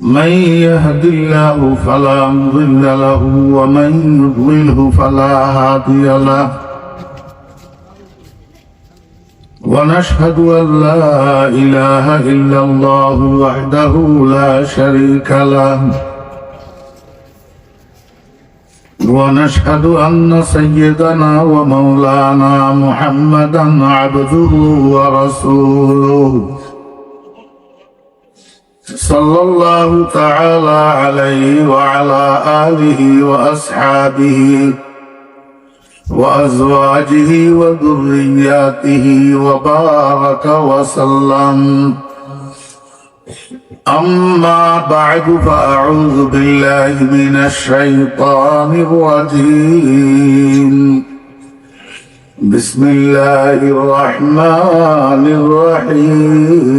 من يهد الله فلا مضل له ومن يضلله فلا هادي له. ونشهد أن لا إله إلا الله وحده لا شريك له. ونشهد أن سيدنا ومولانا محمدا عبده ورسوله. صلى الله تعالى عليه وعلى آله وأصحابه وأزواجه وذرياته وبارك وسلم. أما بعد فأعوذ بالله من الشيطان الرجيم. بسم الله الرحمن الرحيم.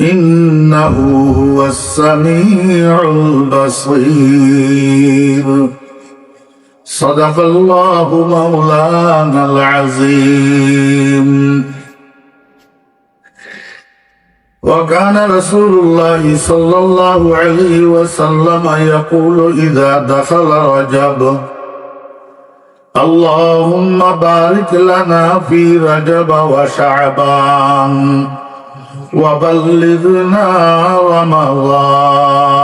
إنه هو السميع البصير. صدق الله مولانا العظيم. وكان رسول الله صلى الله عليه وسلم يقول إذا دخل رجب اللهم بارك لنا في رجب وشعبان. وبلغنا رمضان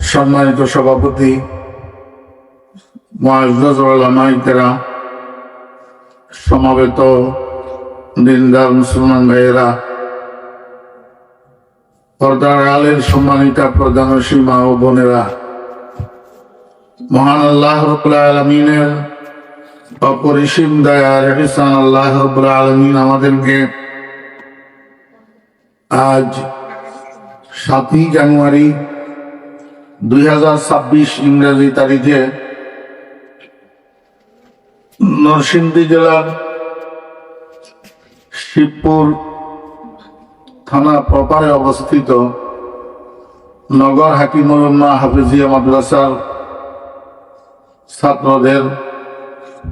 সম্মানিত সভাপতি মাইকেরা সমাবেত দিনদার মুসলমান ভাইয়েরা পর্দার আলের সম্মানিতা প্রধান সীমা ও বোনেরা মহান আল্লাহ রবুল্লা আলমিনের অপরিসীম দয়ার আল্লাহ আলমিন আমাদেরকে আজ সাতই জানুয়ারি দুই হাজার ছাব্বিশ ইংরেজি তারিখে নরসিংদী জেলার শিবপুর থানা প্রপারে অবস্থিত নগর হাকিমুল্লাহ হাফিজিয়া মাদ্রাসার ছাত্রদের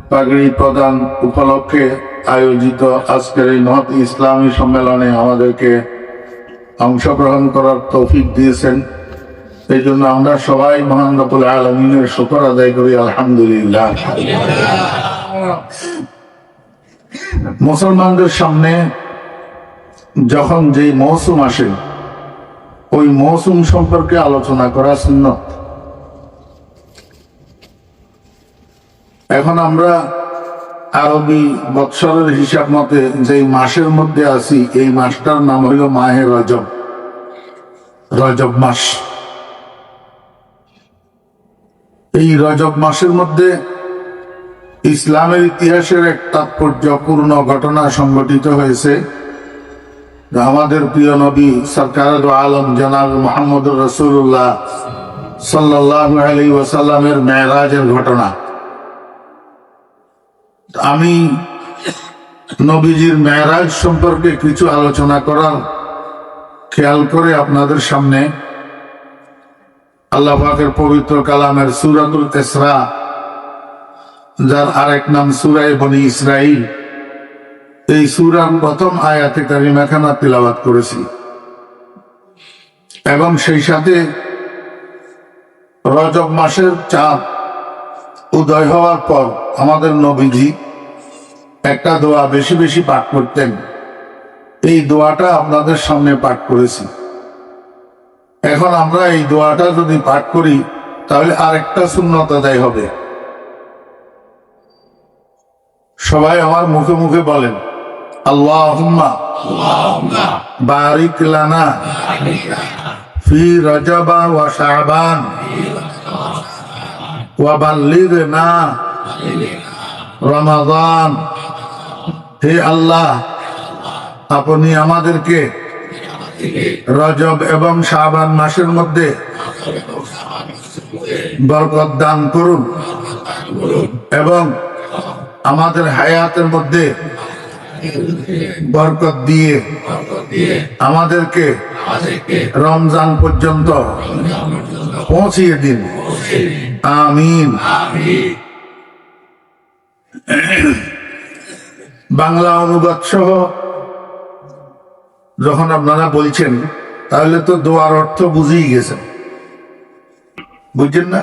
পাগড়ি প্রদান উপলক্ষে আয়োজিত আজকের এই মহৎ ইসলামী সম্মেলনে আমাদেরকে অংশগ্রহণ করার তৌফিক দিয়েছেন। এই জন্য আমরা সবাই মহান রকুল আলমিনের শুকর আদায় করি, আলহামদুলিল্লাহ। মুসলমানদের সামনে যখন যে মৌসুম আসে, ওই মৌসুম সম্পর্কে আলোচনা করা সুন্নত। এখন আমরা আরবি বৎসরের হিসাব মতে যে মাসের মধ্যে আছি, এই মাসটার নাম হইল মাহে রজব। রজব মাস। এই রজব মাসের মধ্যে ইসলামের ইতিহাসের এক তাৎপর্যপূর্ণ ঘটনা সংঘটিত হয়েছে। আমাদের প্রিয় নবী সরকার আলম জনাব মোহাম্মদ রসুল্লাহ সাল্লাহ আলী ওয়াসাল্লামের মেয়েরাজের ঘটনা। আমি নবীজির মেয়েরাজ সম্পর্কে কিছু আলোচনা করার খেয়াল করে আপনাদের সামনে আল্লাহ পাকের পবিত্র কালামের সুরাতুল তেসরা যার আরেক নাম সুরাই বনি ইসরাইল এই সুরার প্রথম আয়াতে কারিমাখানা তিলাবাত করেছি। এবং সেই সাথে রজব মাসের চাঁদ উদয় হওয়ার পর আমাদের নবীজি একটা দোয়া বেশি বেশি পাঠ করতেন। এই দোয়াটা আপনাদের সামনে পাঠ করেছি। এখন আমরা এই দোয়াটা যদি পাঠ করি তাহলে আরেকটা শূন্যত আদায় হবে। সবাই আমার মুখে মুখে বলেন আল্লাহ বারিক লানা ফি রজবা ওয়া শাবান রমাদান। হে আল্লাহ, আপনি আমাদেরকে রজব এবং শাবান মাসের মধ্যে বরকত দান করুন এবং আমাদের হায়াতের মধ্যে বরকত দিয়ে আমাদেরকে রমজান পর্যন্ত পৌঁছিয়ে দিন। আমিন। বাংলা অনুবাদ সহ যখন আপনারা বলছেন, তাহলে তো দোয়ার অর্থ বুঝেই গেছেন। বুঝছেন না?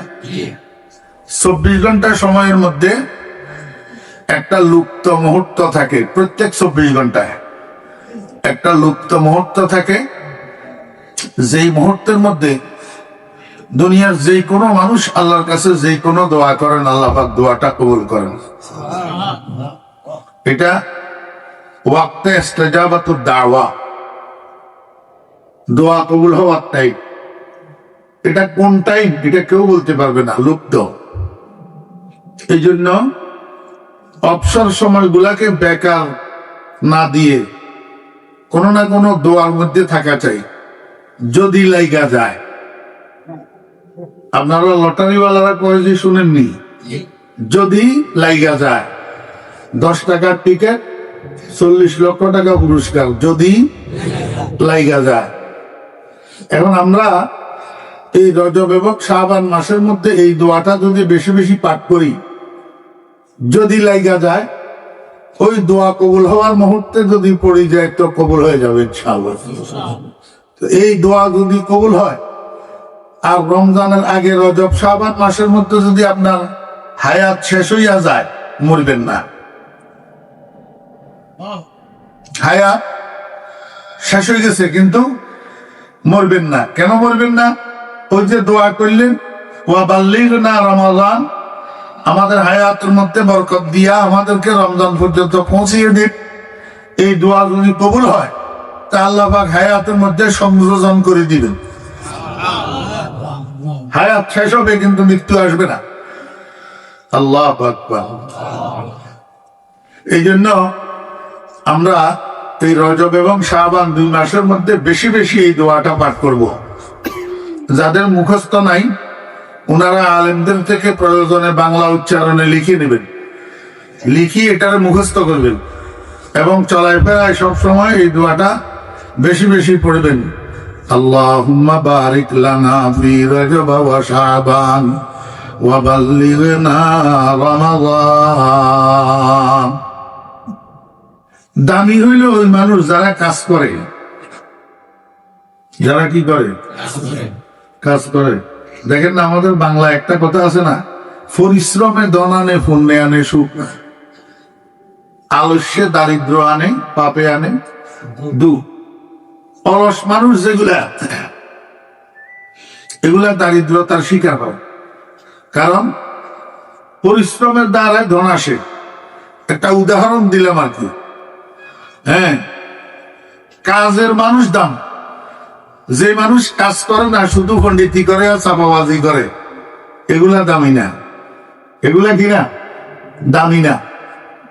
চব্বিশ ঘণ্টা সময়ের মধ্যে একটা লুপ্ত মুহূর্ত থাকে, প্রত্যেক চব্বিশ ঘন্টায়। একটা লুপ্ত মুহূর্ত থাকে, যেই মুহূর্তের মধ্যে দুনিয়ার যে কোনো মানুষ আল্লাহর কাছে যে কোনো দোয়া করেন, আল্লাহ পাক দোয়াটা কবুল করেন। এটা দোয়া কবুল হওয়ার টাইম এটা কোন টাইম এটা কেউ বলতে পারবে না, লুপ্ত। এই জন্য অবসর সময়গুলাকে বেকার না দিয়ে কোনো না কোনো দোয়ার মধ্যে থাকা চাই, যদি লাইগা যায়। আপনারা লটারিওয়ালারা কয়ে যে শুনেননি? যদি লাইগা যায় দশ টাকার টিকিট চল্লিশ লক্ষ টাকা পুরস্কার যদি লাইগা যায়। এখন আমরা এই রজব এবং শাহবান মাসের মধ্যে এই দোয়াটা যদি বেশি বেশি পাঠ করি যদি লাইগা যায় ওই দোয়া কবুল হওয়ার মুহূর্তে যদি পড়ে যায় তো কবুল হয়ে যাবে ইনশাআল্লাহ। তো এই দোয়া যদি কবুল হয় আর রমজানের আগে রজব শাহবান মাসের মধ্যে যদি আপনার হায়াত শেষ হইয়া যায়, মরবেন না। হায়াত শেষ হয়ে গেছে, কিন্তু মরবেন না। কেন মরবেন না? ওই যে দোয়া করলেন, ওয়া বাল্লিগ না রমাদান আমাদের হায়াতের মধ্যে বরকত দিয়া আমাদেরকে রমজান পর্যন্ত পৌঁছিয়ে দিন। এই দোয়া যদি কবুল হয়, তা আল্লাহ হায়াতের মধ্যে সংযোজন করে দিবেন। হায়াত শেষ হবে কিন্তু মৃত্যু আসবে না। আল্লাহ এই জন্য আমরা এই রজব এবং শাহবান দুই মাসের মধ্যে বেশি বেশি এই দোয়াটা পাঠ করব। যাদের মুখস্থ নাই ওনারা আলেমদের থেকে প্রয়োজনে বাংলা উচ্চারণে লিখে নেবেন। লিখি এটার মুখস্থ করবেন। এবং চলায় ফেরায় সব সময় এই দোয়াটা বেশি বেশি পড়বেন। লানা ফি রজব ওয়া শাবান ওয়া বাল্লিগনা রমাদান দামি হইল ওই মানুষ যারা কাজ করে, যারা কি করে? কাজ করে। দেখেন না, আমাদের বাংলা একটা কথা আছে না, পরিশ্রমে দন আনে, পুণ্যে আনে, সুখ আলস্যে দারিদ্র আনে, পাপে আনে। দু অলস মানুষ যেগুলা, এগুলা দারিদ্রতার শিকার হয়। কারণ পরিশ্রমের দ্বারা ধন আসে। একটা উদাহরণ দিলাম আর কি। হ্যাঁ কাজের মানুষ দাম। যে মানুষ কাজ করে না, শুধু পণ্ডিতি করে আর চাপাবাজি করে, এগুলা দামি না। এগুলা কি না? দামি না।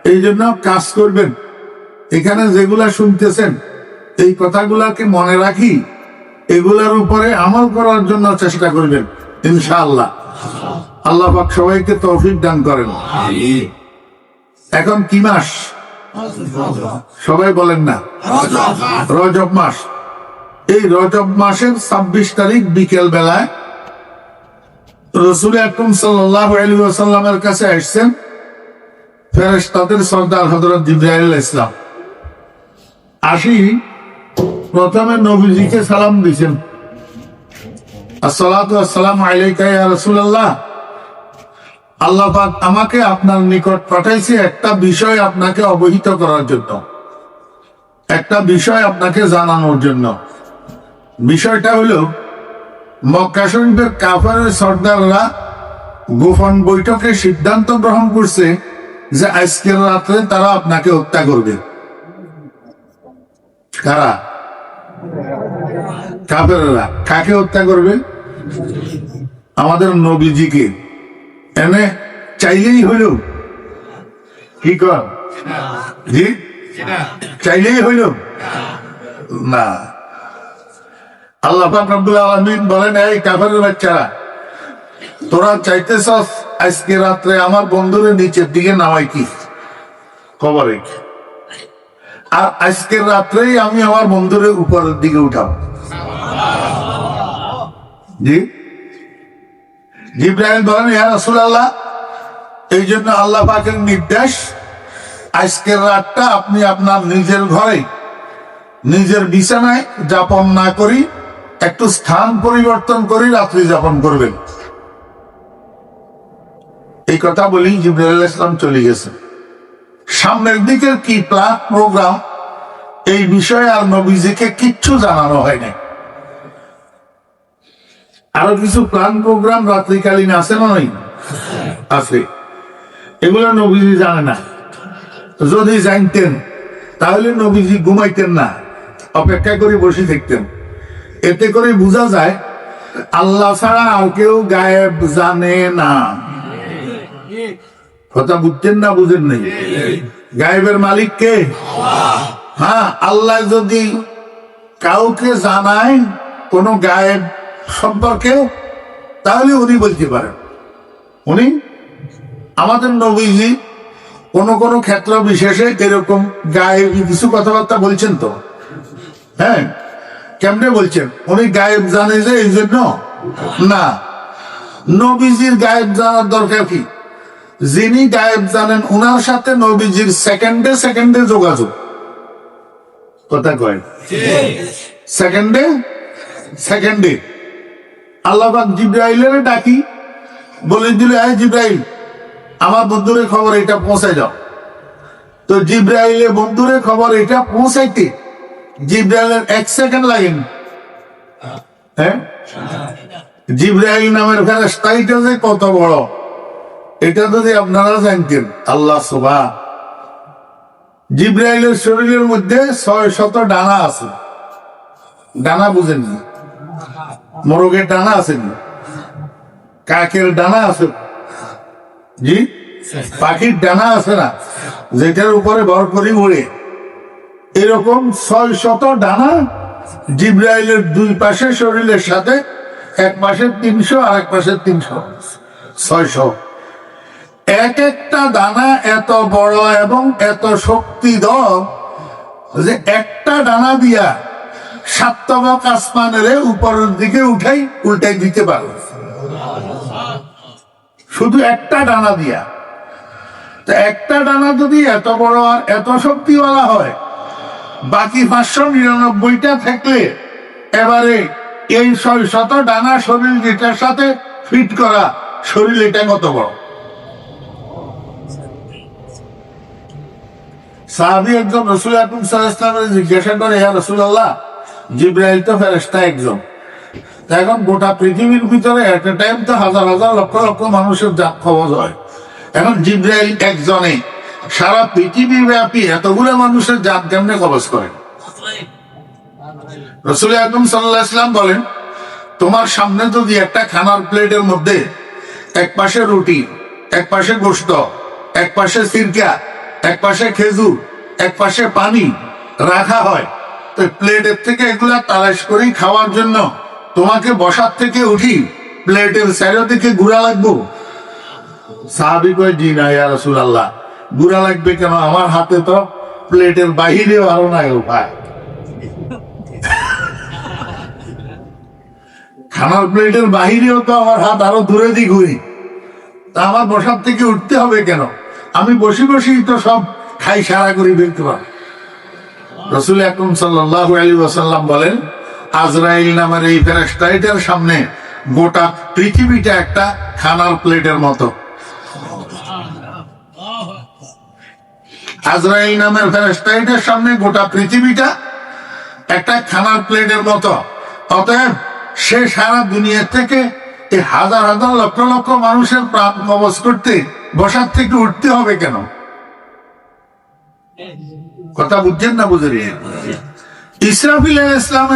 এই জন্য কাজ করবেন। এখানে যেগুলা শুনতেছেন এই কথাগুলাকে মনে রাখি এগুলার উপরে আমল করার জন্য চেষ্টা করবেন ইনশাআল্লাহ। আল্লাহ পাক সবাইকে তৌফিক দান করেন। এখন কি মাস? সবাই বলেন না। রজব মাস। এই রজব মাসের ছাব্বিশ তারিখ বিকেল বেলায় রসুল আকরম আসাল্লামের কাছে আসছেন ফেরেশ তাদের সর্দার হজরত জিব্রাইল ইসলাম আসি প্রথমে নবীজিকে সালাম দিয়েছেন আসসালাম আলাইকা ইয়া আল্লাহ আমাকে আপনার নিকট পাঠাইছে একটা বিষয় আপনাকে অবহিত করার জন্য। একটা বিষয় আপনাকে জানানোর জন্য। বিষয়টা হলো, মক্কা কাফারের সর্দাররা গোপন বৈঠকে সিদ্ধান্ত গ্রহণ করছে যে আজকের রাত্রে তারা আপনাকে হত্যা করবে। কারা? কাফেররা। কাকে হত্যা করবে? আমাদের নবীজিকে। এনে চাইলেই হইল। কি কর? জি? চাইলেই হইল। না। আল্লাহ বলেন, এই তোরা আজকে রাত্রে আমার বন্ধুরে নিচের দিকে নামাই কি? খবরে আর আজকের রাত্রেই আমি আমার বন্ধুরে উপরের দিকে উঠাব। জি? জিব্রাহিম বলেন, ইয়া রাসূলুল্লাহ এই জন্য আল্লাহ পাকের নির্দেশ, আজকের রাতটা আপনি আপনার নিজের ঘরে, নিজের বিছানায় যাপন না করি, একটু স্থান পরিবর্তন করে, রাত্রি যাপন করবেন। এই কথা বলি জিব্রাইল ইসলাম চলে গেছে। সামনের দিকের কি প্ল্যান প্রোগ্রাম এই বিষয়ে আর নবীজিকে কিচ্ছু জানানো হয়নি। আরও কিছু প্ল্যান প্রোগ্রাম রাত্রিকালীন আছে না নাই? আছে। এগুলো নবীজি জানে না। যদি জানতেন, তাহলে নবীজি ঘুমাইতেন না। অপেক্ষা করে বসে থাকতেন। এতে করে বোঝা যায়, আল্লাহ ছাড়া আর কেউ গায়েব জানে না। কথা বুঝতেন না বুঝেন নেই? গায়েবের মালিক কে? হ্যাঁ আল্লাহ যদি কাউকে জানায় কোন গায়েব সম্পর্কে, তাহলে উনি বলতে পারেন। উনি? আমাদের নবীজি কোন কোন ক্ষেত্র বিশেষে এরকম গায়েব কিছু কথাবার্তা বলছেন তো? হ্যাঁ কেমনে বলছেন? উনি গায়েব জানে যে এই জন্য? না। নবীজির গায়েব জানার দরকার কি? যিনি গায়েব জানেন ওনার সাথে নবীজির সেকেন্ডে সেকেন্ডে যোগাযোগ। কথা কয়? সেকেন্ডে সেকেন্ডে আল্লাহবাক জিব্রাইলের ডাকি, বলে দিলে আয় জিব্রাইল, আমার বন্ধুরে খবর এটা পৌঁছাই দাও। তো জিব্রাইলে বন্ধুরে খবর এটা পৌঁছাইতে জিব্রাইলের এক সেকেন্ড লাগেন। হ্যাঁ? জিব্রাইল নামের ফেরেস্তাইটা যে কত বড়। এটা যদি আপনারা জানতেন, আল্লাহ সুবা জিব্রাইলের শরীরের মধ্যে ছয় শত ডানা আছে। ডানা বুঝেননি মোরগের ডানা আছে কাকের ডানা আছে? জি? পাখির ডানা আছে না? যেটার উপরে ভর করে উড়ে। এরকম ছয় শত ডানা জিব্রাইলের দুই পাশে শরীরের সাথে, এক পাশে তিনশো আর এক পাশে তিনশো। ছয়শো। এক একটা দানা এত বড় এবং এত শক্তিধর যে একটা ডানা দিয়া সাততমক আসমানের উপরের দিকে উঠাই উল্টাই দিতে পারো শুধু একটা ডানা দিয়া। তো একটা ডানা যদি এত বড় আর এত শক্তিওয়ালা হয়, বাকি পাঁচশো নিরানব্বইটা থাকলে এবারে এই ছয় শত ডানা শরীর যেটার সাথে ফিট করা, শরীর এটা কত বড়? সাহাবি একজন রসুল জিজ্ঞাসা করে রসুল আল্লাহ জিব্রাইল তো ফেরেস্তা একজন। এখন গোটা পৃথিবীর ভিতরে এট এ টাইম তো হাজার হাজার লক্ষ লক্ষ মানুষের খবর হয়। এখন জিব্রাইল একজনে সারা পৃথিবী ব্যাপী এতগুলো মানুষের জাত কেমনে কবজ করেন রসুল আকরম সাল্লাহ ইসলাম বলেন, তোমার সামনে যদি একটা খানার প্লেটের মধ্যে এক পাশে রুটি, এক পাশে গোস্ত এক পাশে সিরকা এক পাশে খেজুর, এক পাশে পানি রাখা হয়। তো প্লেটের থেকে এগুলা তালাশ করেই খাওয়ার জন্য। তোমাকে বসার থেকে উঠি প্লেটের সাইড দিকে ঘুরা লাগবো। সাহাবি কয়, জি না, ইয়া রসুল আল্লাহ ঘুরা লাগবে কেন? আমার হাতে তো প্লেটের বাহিরেও আরও নাই উপায় খানার প্লেটের বাহিরেও তো আমার হাত আরও দূরে ঘুরি। তা আমার বসার থেকে উঠতে হবে কেন? আমি বসে বসেই তো সব খাই সারা করে ফেলতে পারি রসুল আকরম সাল্লাহ আলী ওয়াসাল্লাম বলেন, আজরাইল নামের এই ফেরেস্টাইটের সামনে গোটা পৃথিবীটা একটা খানার প্লেটের মতো। আজরাইল নামের ফেরেস্টাইটের সামনে গোটা পৃথিবীটা একটা খানার প্লেটের মতো। অতএব সে সারা দুনিয়া থেকে হাজার হাজার লক্ষ লক্ষ মানুষের প্রাণ কবজ করতে, বসার থেকে উঠতে হবে কেন? কথা বুঝছেন না বুঝলি ইসরাফিল ইসলামের